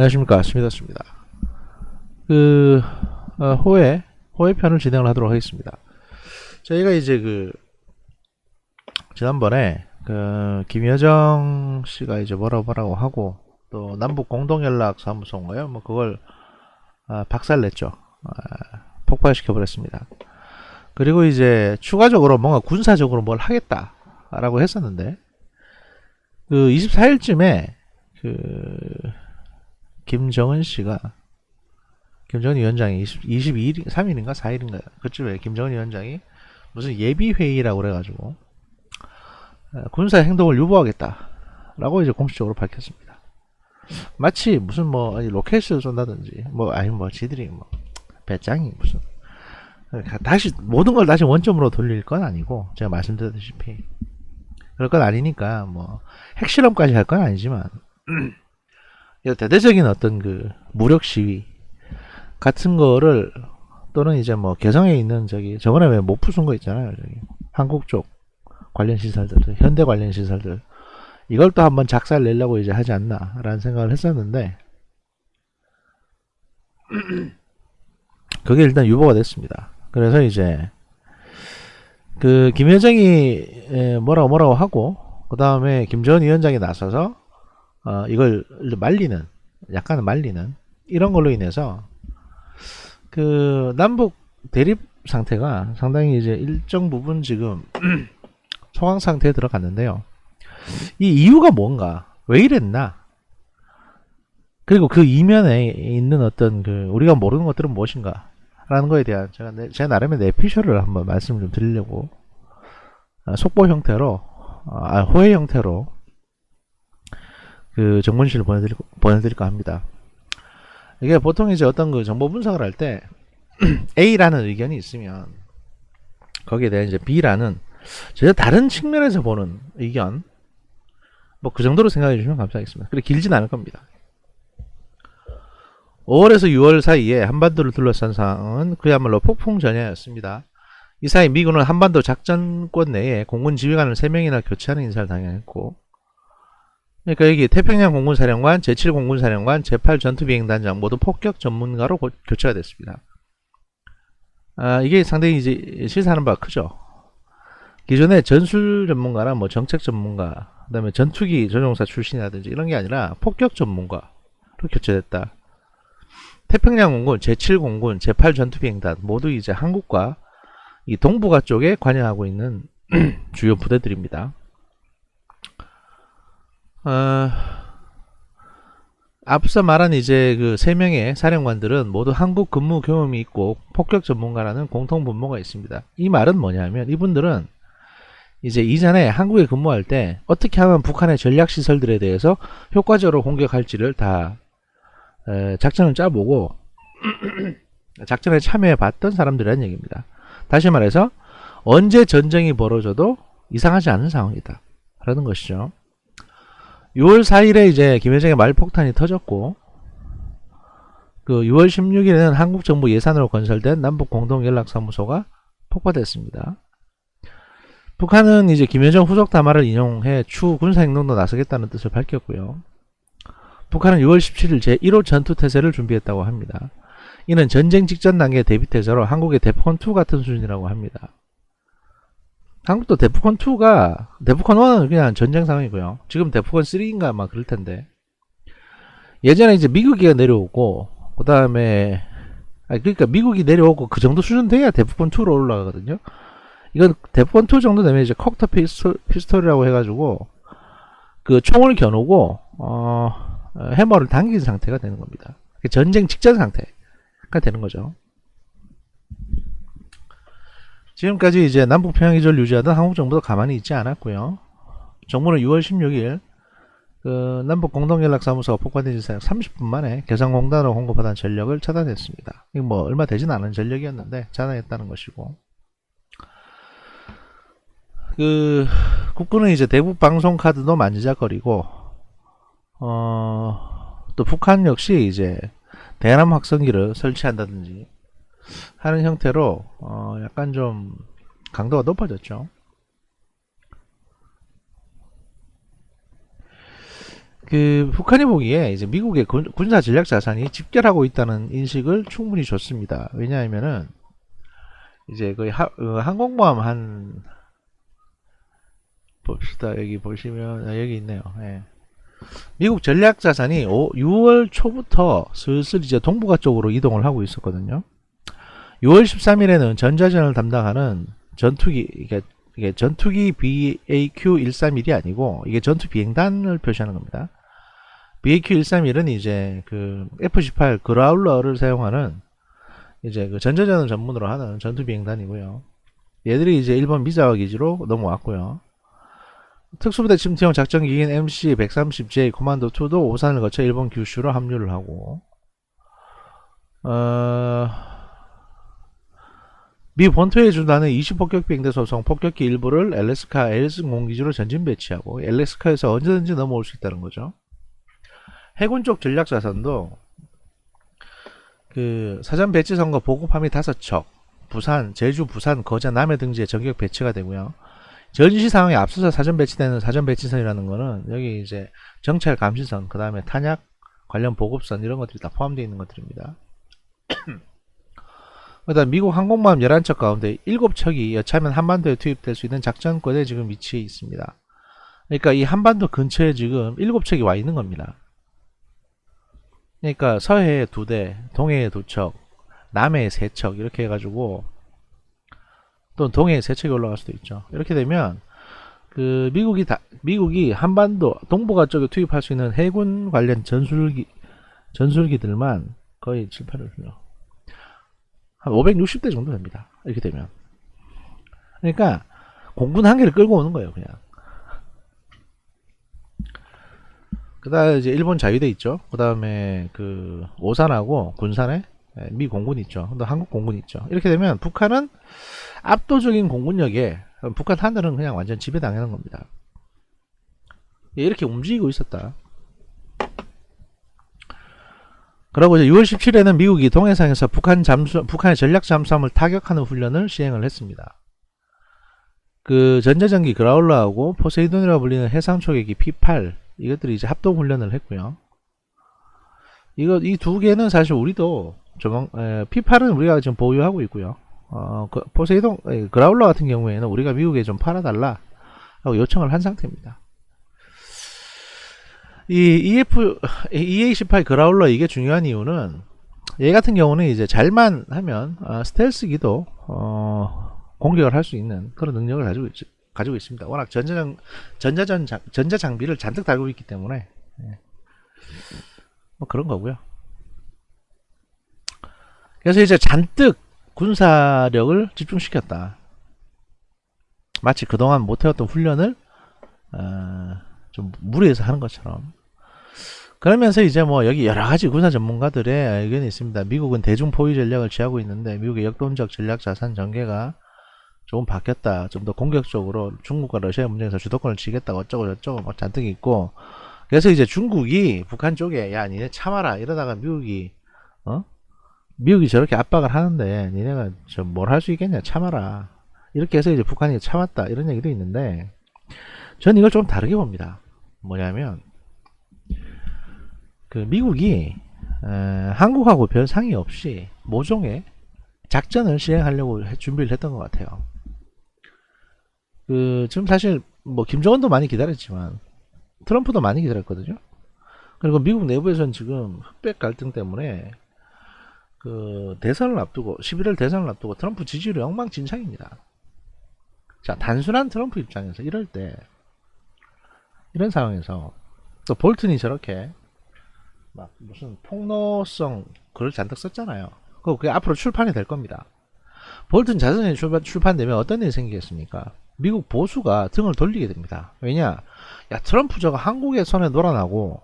안녕하십니까 스미더스입니다. 그 어, 호회 호회 편을 진행을 하도록 하겠습니다. 저희가 이제 그 지난번에 그 김여정 씨가 이제 뭐라고 뭐라고 하고 또 남북 공동연락 사무소인가요? 뭐 그걸 아, 박살냈죠. 아, 폭발시켜 버렸습니다. 그리고 이제 추가적으로 뭔가 군사적으로 뭘 하겠다 라고 했었는데 그 24일쯤에 그 김정은 씨가 김정은 위원장이 20, 22일, 3일인가? 4일인가? 그쯤에 김정은 위원장이 무슨 예비 회의라고 그래가지고 어, 군사 행동을 유보하겠다라고 이제 공식적으로 밝혔습니다. 마치 무슨 뭐 아니, 로켓을 쏜다든지 뭐 아니 뭐 지들이 뭐 배짱이 무슨. 그러니까 다시 모든 걸 다시 원점으로 돌릴 건 아니고 제가 말씀드렸다시피. 그럴 건 아니니까 뭐 핵실험까지 할 건 아니지만 이 대대적인 어떤 그 무력 시위 같은 거를 또는 이제 뭐 개성에 있는 저기 저번에 왜 못 부순 거 있잖아요 저기 한국 쪽 관련 시설들 현대 관련 시설들 이걸 또 한번 작살 내려고 이제 하지 않나라는 생각을 했었는데 그게 일단 유보가 됐습니다. 그래서 이제 그 김여정이 에, 뭐라고 뭐라고 하고 그 다음에 김정은 위원장이 나서서 어, 이걸 말리는 약간 말리는 이런 걸로 인해서 그 남북 대립 상태가 상당히 이제 일정 부분 지금 소강 상태에 들어갔는데요. 이 이유가 뭔가 왜 이랬나? 그리고 그 이면에 있는 어떤 그 우리가 모르는 것들은 무엇인가? 라는 거에 대한 제가 내, 제 나름의 내피셜을 한번 말씀을 좀 드리려고 아, 속보 형태로 아, 호혜 형태로 그 정문실을 보내드릴, 보내드릴까 합니다. 이게 보통 이제 어떤 그 정보 분석을 할 때 A라는 의견이 있으면 거기에 대해 이제 B라는 전혀 다른 측면에서 보는 의견 뭐 그 정도로 생각해 주시면 감사하겠습니다. 그래 길진 않을 겁니다. 5월에서 6월 사이에 한반도를 둘러싼 상황은 그야말로 폭풍 전야였습니다. 이 사이 미군은 한반도 작전권 내에 공군 지휘관을 3명이나 교체하는 인사를 당했고 그러니까 여기 태평양 공군사령관, 제7 공군사령관, 제8 전투비행단장 모두 폭격 전문가로 고, 교체가 됐습니다. 아, 이게 상당히 이제 시사하는 바가 크죠. 기존에 전술 전문가나 뭐 정책 전문가, 그 다음에 전투기 조종사 출신이라든지 이런 게 아니라 폭격 전문가로 교체됐다. 태평양 공군, 제7 공군, 제8 전투비행단 모두 이제 한국과 이 동북아 쪽에 관여하고 있는 주요 부대들입니다. 어, 앞서 말한 이제 그 세 명의 사령관들은 모두 한국 근무 경험이 있고 폭격 전문가라는 공통 분모가 있습니다. 이 말은 뭐냐면 이분들은 이제 이전에 한국에 근무할 때 어떻게 하면 북한의 전략 시설들에 대해서 효과적으로 공격할지를 다 에, 작전을 짜보고 작전에 참여해 봤던 사람들이라는 얘기입니다. 다시 말해서 언제 전쟁이 벌어져도 이상하지 않은 상황이다. 라는 것이죠. 6월 4일에 이제 김여정의 말폭탄이 터졌고 그 6월 16일에는 한국 정부 예산으로 건설된 남북 공동 연락사무소가 폭파됐습니다. 북한은 이제 김여정 후속 담화를 인용해 추후 군사 행동도 나서겠다는 뜻을 밝혔고요. 북한은 6월 17일 제1호 전투태세를 준비했다고 합니다. 이는 전쟁 직전 단계 대비태세로 한국의 데프콘2 같은 수준이라고 합니다. 한국도 데프콘 2가 데프콘 1은 그냥 전쟁 상황이고요. 지금 데프콘 3인가 아마 그럴 텐데 예전에 이제 미국이 내려오고 그 다음에 그러니까 미국이 내려오고 그 정도 수준 돼야 데프콘 2로 올라가거든요. 이건 데프콘 2 정도 되면 이제 콕터 피스톨, 피스톨이라고 해가지고 그 총을 겨누고 어, 해머를 당긴 상태가 되는 겁니다. 전쟁 직전 상태가 되는 거죠. 지금까지 이제 남북 평양 기조를 유지하던 한국 정부도 가만히 있지 않았고요. 정부는 6월 16일 그 남북 공동연락사무소가 폭파된 지 30분 만에 개성공단으로 공급하던 전력을 차단했습니다. 이거 뭐 얼마 되진 않은 전력이었는데 차단했다는 것이고 그 국군은 이제 대북 방송 카드도 만지작거리고 어 또 북한 역시 이제 대남 확성기를 설치한다든지 하는 형태로 어 약간 좀 강도가 높아졌죠. 그 북한이 보기에 이제 미국의 군- 군사 전략 자산이 집결하고 있다는 인식을 충분히 줬습니다. 왜냐하면은 이제 하, 어, 항공모함 한 봅시다 여기 보시면 아, 여기 있네요. 예. 미국 전략 자산이 6월 초부터 슬슬 이제 동북아 쪽으로 이동을 하고 있었거든요. 6월 13일에는 전자전을 담당하는 전투기 이게, 전투기 BAQ-131이 아니고 이게 전투 비행단을 표시하는 겁니다. BAQ-131은 이제 그 F-18 그라울러를 사용하는 이제 그 전자전을 전문으로 하는 전투 비행단이고요. 얘들이 이제 일본 미사와 기지로 넘어왔고요. 특수부대 침투형 작전기인 MC-130J 코만도 2도 오산을 거쳐 일본 규슈로 합류를 하고 어... 미 본토에 준다는 20폭격 비행대 소속 폭격기 일부를 엘레스카 엘슨 공기지로 전진 배치하고 엘레스카에서 언제든지 넘어올 수 있다는 거죠. 해군 쪽 전략 자산도 그 사전 배치선과 보급함이 5척, 부산, 제주, 부산, 거제, 남해 등지에 전격 배치가 되고요. 전시 상황에 앞서서 사전 배치되는 사전 배치선이라는 거는 여기 이제 정찰 감시선, 그 다음에 탄약 관련 보급선 이런 것들이 다 포함되어 있는 것들입니다. 그다음 미국 항공모함 11척 가운데 7척이 여차하면 한반도에 투입될 수 있는 작전권에 지금 위치해 있습니다. 그러니까 이 한반도 근처에 지금 7척이 와 있는 겁니다. 그러니까 서해에 2대, 동해에 2척, 남해에 3척 이렇게 해가지고 또는 동해에 3척이 올라갈 수도 있죠. 이렇게 되면 그 미국이 다, 미국이 한반도 동북아 쪽에 투입할 수 있는 해군 관련 전술기 전술기들만 거의 7, 8을 한 560대 정도 됩니다. 이렇게 되면. 그러니까 공군 한 개를 끌고 오는 거예요, 그냥. 그다음에 이제 일본 자위대 있죠. 그다음에 그 오산하고 군산에 예, 미 공군 있죠. 또 한국 공군 있죠. 이렇게 되면 북한은 압도적인 공군력에 북한 하늘은 그냥 완전 지배당하는 겁니다. 예, 이렇게 움직이고 있었다. 그리고 이제 6월 17일에는 미국이 동해상에서 북한 잠수, 북한의 전략 잠수함을 타격하는 훈련을 시행을 했습니다. 그 전자전기 그라울러하고 포세이돈이라고 불리는 해상 초계기 P8 이것들이 이제 합동 훈련을 했고요. 이거 이 두 개는 사실 우리도 조만 에, P8은 우리가 지금 보유하고 있고요. 어, 그 포세이돈 에, 그라울러 같은 경우에는 우리가 미국에 좀 팔아달라 하고 요청을 한 상태입니다. 이 EF EA18 그라울러 이게 중요한 이유는 얘 같은 경우는 이제 잘만 하면 어, 스텔스기도 어, 공격을 할 수 있는 그런 능력을 가지고 있, 가지고 있습니다. 워낙 전자장 전자전 장, 전자 장비를 잔뜩 달고 있기 때문에 예. 뭐 그런 거고요. 그래서 이제 잔뜩 군사력을 집중시켰다. 마치 그동안 못해왔던 훈련을 어, 좀 무리해서 하는 것처럼 그러면서 이제 뭐 여기 여러 가지 군사 전문가들의 의견이 있습니다. 미국은 대중 포위 전략을 취하고 있는데 미국의 역동적 전략 자산 전개가 조금 바뀌었다. 좀 더 공격적으로 중국과 러시아 문제에서 주도권을 쥐겠다. 어쩌고 저쩌고 뭐 잔뜩 있고. 그래서 이제 중국이 북한 쪽에 야 니네 참아라 이러다가 미국이 어 미국이 저렇게 압박을 하는데 니네가 저 뭘 할 수 있겠냐 참아라 이렇게 해서 이제 북한이 참았다 이런 얘기도 있는데 전 이걸 좀 다르게 봅니다. 뭐냐면 그 미국이 에, 한국하고 별 상의 없이 모종의 작전을 시행하려고 해- 준비를 했던 것 같아요. 그 지금 사실 뭐 김정은도 많이 기다렸지만 트럼프도 많이 기다렸거든요. 그리고 미국 내부에서는 지금 흑백 갈등 때문에 그 대선을 앞두고 11월 대선을 앞두고 트럼프 지지율이 엉망진창입니다. 자 단순한 트럼프 입장에서 이럴 때 이런 상황에서 또 볼튼이 저렇게 막 무슨 폭로성 글을 잔뜩 썼잖아요. 그게 앞으로 출판이 될 겁니다. 볼튼 자선이 출판, 출판되면 어떤 일이 생기겠습니까? 미국 보수가 등을 돌리게 됩니다. 왜냐? 야 트럼프 저거 한국의 손에 놀아나고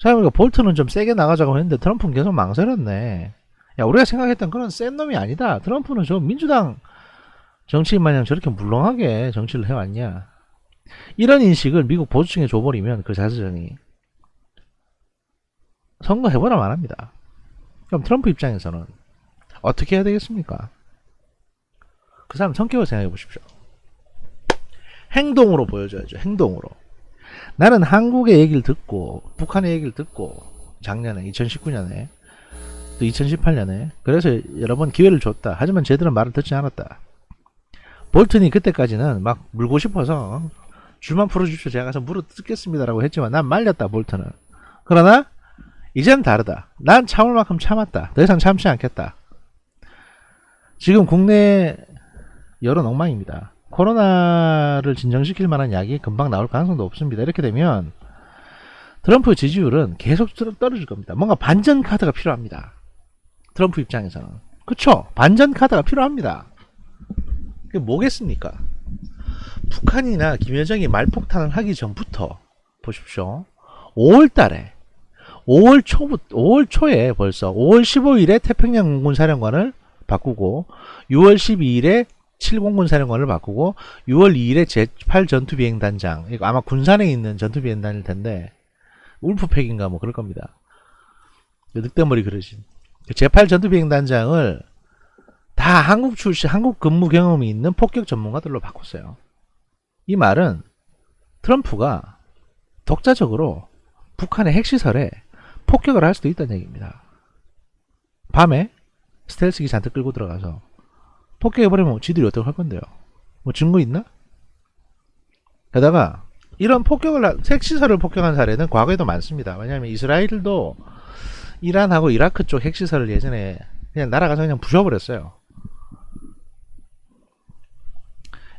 생각해보니까 볼튼은 좀 세게 나가자고 했는데 트럼프는 계속 망설였네. 야 우리가 생각했던 그런 센 놈이 아니다. 트럼프는 저 민주당 정치인 마냥 저렇게 물렁하게 정치를 해왔냐. 이런 인식을 미국 보수층에 줘버리면 그 자서전이 선거 해보라 말합니다. 그럼 트럼프 입장에서는 어떻게 해야 되겠습니까? 그 사람 성격을 생각해 보십시오. 행동으로 보여줘야죠. 행동으로. 나는 한국의 얘기를 듣고 북한의 얘기를 듣고 작년에 2019년에 또 2018년에 그래서 여러 번 기회를 줬다. 하지만 제대로 말을 듣지 않았다. 볼튼이 그때까지는 막 물고 싶어서 줄만 풀어주십시오. 제가 가서 물어 뜯겠습니다라고 했지만 난 말렸다 볼튼은. 그러나 이제는 다르다. 난 참을 만큼 참았다. 더 이상 참지 않겠다. 지금 국내 여론 엉망입니다. 코로나를 진정시킬 만한 약이 금방 나올 가능성도 없습니다. 이렇게 되면 트럼프 지지율은 계속 떨- 떨어질 겁니다. 뭔가 반전 카드가 필요합니다. 트럼프 입장에서는. 그쵸? 반전 카드가 필요합니다. 그게 뭐겠습니까? 북한이나 김여정이 말폭탄을 하기 전부터 보십시오. 5월 달에 5월 초부 5월 초에 벌써 5월 15일에 태평양 공군 사령관을 바꾸고 6월 12일에 7공군 사령관을 바꾸고 6월 2일에 제8 전투비행단장 이거 아마 군산에 있는 전투비행단일 텐데 울프팩인가 뭐 그럴 겁니다. 그 늑대머리 그러신 그 제8 전투비행단장을 다 한국 출신 한국 근무 경험이 있는 폭격 전문가들로 바꿨어요. 이 말은 트럼프가 독자적으로 북한의 핵시설에 폭격을 할 수도 있다는 얘기입니다. 밤에 스텔스기 잔뜩 끌고 들어가서 폭격해버리면 지들이 어떻게 할 건데요? 뭐 증거 있나? 게다가 이런 폭격을 하- 핵시설을 폭격한 사례는 과거에도 많습니다. 왜냐하면 이스라엘도 이란하고 이라크 쪽 핵시설을 예전에 그냥 날아가서 그냥 부셔버렸어요.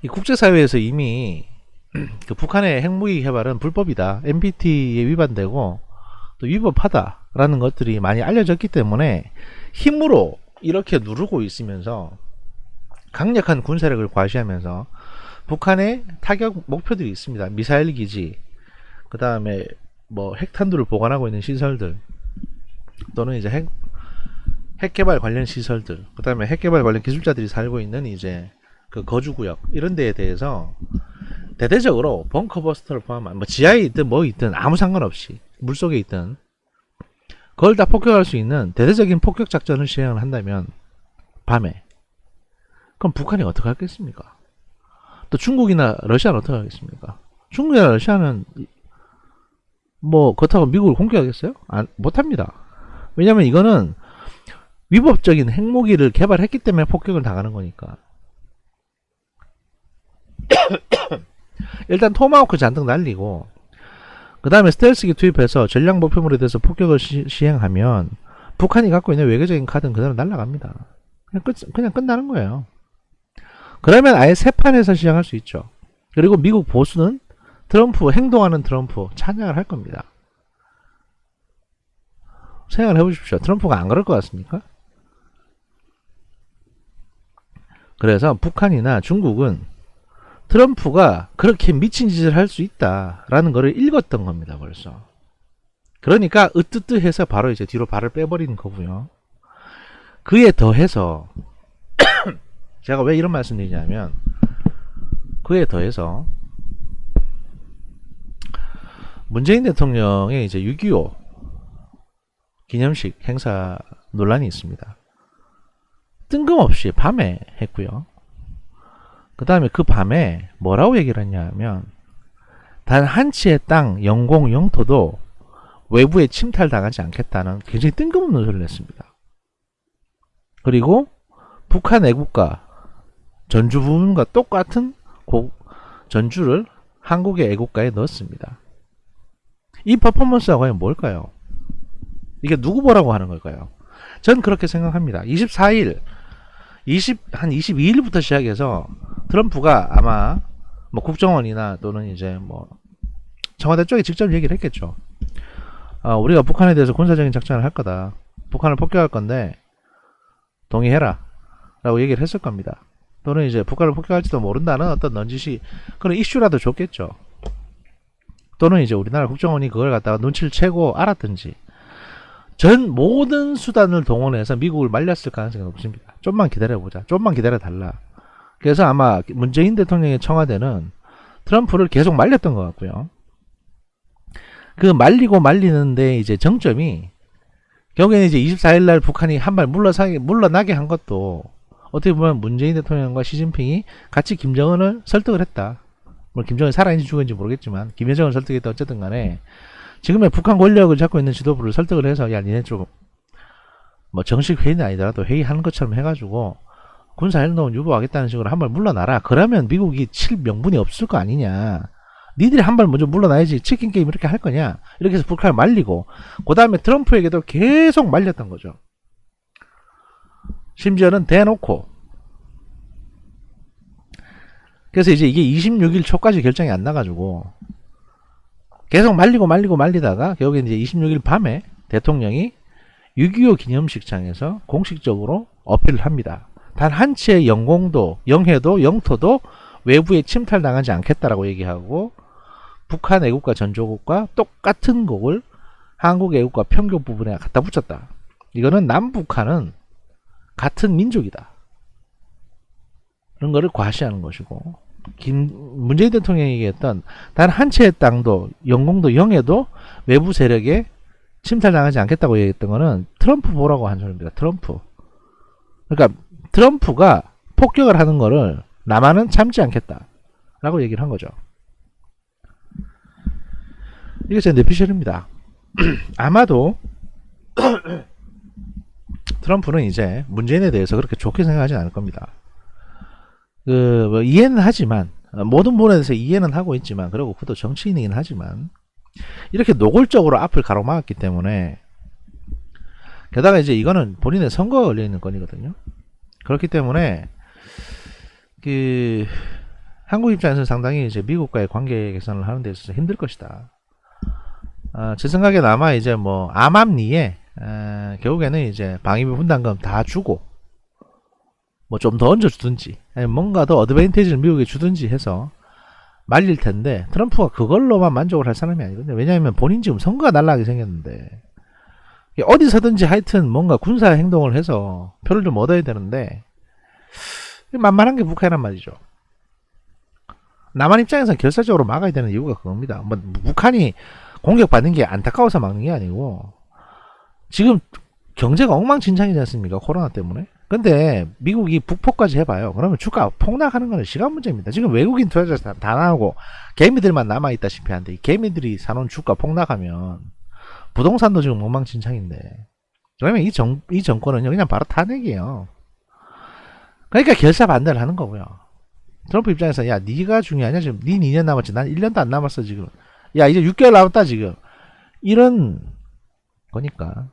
이 국제사회에서 이미 그 북한의 핵무기 개발은 불법이다. NPT에 위반되고 또 위법하다라는 것들이 많이 알려졌기 때문에 힘으로 이렇게 누르고 있으면서 강력한 군사력을 과시하면서 북한의 타격 목표들이 있습니다. 미사일 기지, 그 다음에 뭐 핵탄두를 보관하고 있는 시설들, 또는 이제 핵, 핵 개발 관련 시설들, 그 다음에 핵 개발 관련 기술자들이 살고 있는 이제 그 거주구역, 이런 데에 대해서 대대적으로 벙커버스터를 포함한 뭐 지하에 있든 뭐 있든 아무 상관없이 물속에 있든 그걸 다 폭격할 수 있는 대대적인 폭격 작전을 시행을 한다면 밤에 그럼 북한이 어떻게 하겠습니까? 또 중국이나 러시아는 어떻게 하겠습니까? 중국이나 러시아는 뭐 그렇다고 미국을 공격하겠어요? 안, 못합니다. 왜냐면 이거는 위법적인 핵무기를 개발했기 때문에 폭격을 당하는 거니까. 일단 토마호크 잔뜩 날리고 그 다음에 스텔스기 투입해서 전략 목표물에 대해서 폭격을 시, 행하면 북한이 갖고 있는 외교적인 카드는 그대로 날아갑니다. 그냥 끝 그냥 끝나는 거예요. 그러면 아예 새 판에서 시작할 수 있죠. 그리고 미국 보수는 트럼프 행동하는 트럼프 찬양을 할 겁니다. 생각을 해보십시오. 트럼프가 안 그럴 것 같습니까? 그래서 북한이나 중국은 트럼프가 그렇게 미친 짓을 할 수 있다라는 거를 읽었던 겁니다, 벌써. 그러니까 으뜨뜨해서 바로 이제 뒤로 발을 빼버리는 거고요. 그에 더해서 제가 왜 이런 말씀드리냐면 그에 더해서 문재인 대통령의 이제 6.25 기념식 행사 논란이 있습니다. 뜬금없이 밤에 했고요. 그 다음에 그 밤에 뭐라고 얘기를 했냐면 단 한 치의 땅 영공 영토도 외부에 침탈당하지 않겠다는 굉장히 뜬금없는 소리를 했습니다. 그리고 북한 애국가 전주 부분과 똑같은 곡, 전주를 한국의 애국가에 넣었습니다. 이 퍼포먼스가 과연 뭘까요? 이게 누구 보라고 하는 걸까요? 전 그렇게 생각합니다. 24일, 20, 한 22일부터 시작해서 트럼프가 아마 뭐 국정원이나 또는 이제 뭐 청와대 쪽에 직접 얘기를 했겠죠. 아, 우리가 북한에 대해서 군사적인 작전을 할 거다. 북한을 폭격할 건데 동의해라. 라고 얘기를 했을 겁니다. 또는 이제 북한을 폭격할지도 모른다는 어떤 넌지시 그런 이슈라도 줬겠죠. 또는 이제 우리나라 국정원이 그걸 갖다가 눈치를 채고 알았든지 전 모든 수단을 동원해서 미국을 말렸을 가능성이 높습니다. 좀만 기다려보자. 좀만 기다려달라. 그래서 아마 문재인 대통령의 청와대는 트럼프를 계속 말렸던 것 같고요. 그 말리고 말리는데 이제 정점이 결국에는 이제 24일 날 북한이 한 발 물러나게, 물러나게 한 것도 어떻게 보면 문재인 대통령과 시진핑이 같이 김정은을 설득을 했다. 뭐 김정은이 살아있는지 죽었는지 모르겠지만 김여정을 설득했다 어쨌든 간에 지금의 북한 권력을 잡고 있는 지도부를 설득을 해서 야 니네 좀뭐 정식 회의는 아니더라도 회의하는 것처럼 해가지고 군사 행동을 유보하겠다는 식으로 한 발 물러나라. 그러면 미국이 칠 명분이 없을 거 아니냐. 니들이 한 발 먼저 물러나야지 치킨 게임 이렇게 할 거냐. 이렇게 해서 북한을 말리고 그 다음에 트럼프에게도 계속 말렸던 거죠. 심지어는 대놓고 그래서 이제 이게 26일 초까지 결정이 안 나가지고 계속 말리고 말리고 말리다가 결국에 이제 26일 밤에 대통령이 6.25 기념식장에서 공식적으로 어필을 합니다. 단 한 치의 영공도, 영해도, 영토도 외부에 침탈당하지 않겠다라고 얘기하고 북한 애국가 전조국과 똑같은 곡을 한국 애국가 편곡 부분에 갖다 붙였다. 이거는 남북한은 같은 민족이다. 그런 거를 과시하는 것이고 김 문재인 대통령이 얘기했던 단 한 채의 땅도 영공도 영해도 외부 세력에 침탈당하지 않겠다고 얘기했던 거는 트럼프 보라고 한 소리입니다. 트럼프. 그러니까 트럼프가 폭격을 하는 거를 남한은 참지 않겠다 라고 얘기를 한 거죠. 이게 제 내피셜입니다. 아마도 트럼프는 이제 문재인에 대해서 그렇게 좋게 생각하지 않을 겁니다. 그, 뭐 이해는 하지만, 어, 모든 부분에 대해서 이해는 하고 있지만, 그리고 그도 정치인이긴 하지만, 이렇게 노골적으로 앞을 가로막았기 때문에, 게다가 이제 이거는 본인의 선거가 걸려있는 건이거든요. 그렇기 때문에, 그, 한국 입장에서는 상당히 이제 미국과의 관계 개선을 하는 데 있어서 힘들 것이다. 어, 제 생각에 아마 이제 뭐, 암암리에, 에, 결국에는 이제 방위비 분담금 다 주고, 뭐 좀 더 얹어 주든지, 아니면 뭔가 더 어드밴티지를 미국에 주든지 해서 말릴 텐데, 트럼프가 그걸로만 만족을 할 사람이 아니거든요. 왜냐하면 본인 지금 선거가 날라가게 생겼는데, 어디서든지 하여튼 뭔가 군사 행동을 해서 표를 좀 얻어야 되는데, 만만한 게 북한이란 말이죠. 남한 입장에서는 결사적으로 막아야 되는 이유가 그겁니다. 뭐 북한이 공격받는 게 안타까워서 막는 게 아니고 지금 경제가 엉망진창이지 않습니까? 코로나 때문에. 근데 미국이 북폭까지 해봐요. 그러면 주가 폭락하는 거는 시간 문제입니다. 지금 외국인 투자자 다, 다 나오고 개미들만 남아있다시피 한데 이 개미들이 사놓은 주가 폭락하면 부동산도 지금 엉망진창인데 그러면 이 정, 이 정권은요 그냥 바로 탄핵이에요. 그러니까 결사 반대를 하는 거고요. 트럼프 입장에서 야 네가 중요하냐 지금 네 2년 남았지 난 1년도 안 남았어 지금 야 이제 6개월 남았다 지금 이런 거니까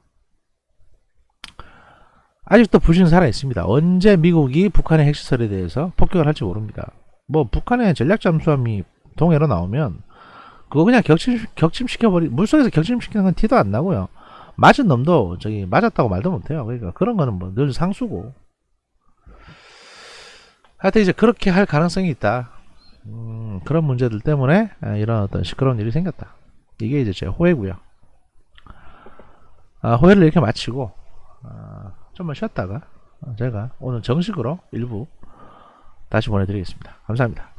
아직도 불신 살아 있습니다. 언제 미국이 북한의 핵시설에 대해서 폭격을 할지 모릅니다. 뭐 북한의 전략 잠수함이 동해로 나오면 그거 그냥 격침 격침시켜 버리 물속에서 격침시키는 건 티도 안 나고요. 맞은 놈도 저기 맞았다고 말도 못해요. 그러니까 그런 거는 뭐 늘 상수고. 하여튼 이제 그렇게 할 가능성이 있다. 음, 그런 문제들 때문에 아, 이런 어떤 시끄러운 일이 생겼다. 이게 이제 제 호해고요. 아, 호해를 이렇게 마치고 아, 좀만 쉬었다가 어, 제가 오늘 정식으로 일부 다시 보내드리겠습니다. 감사합니다.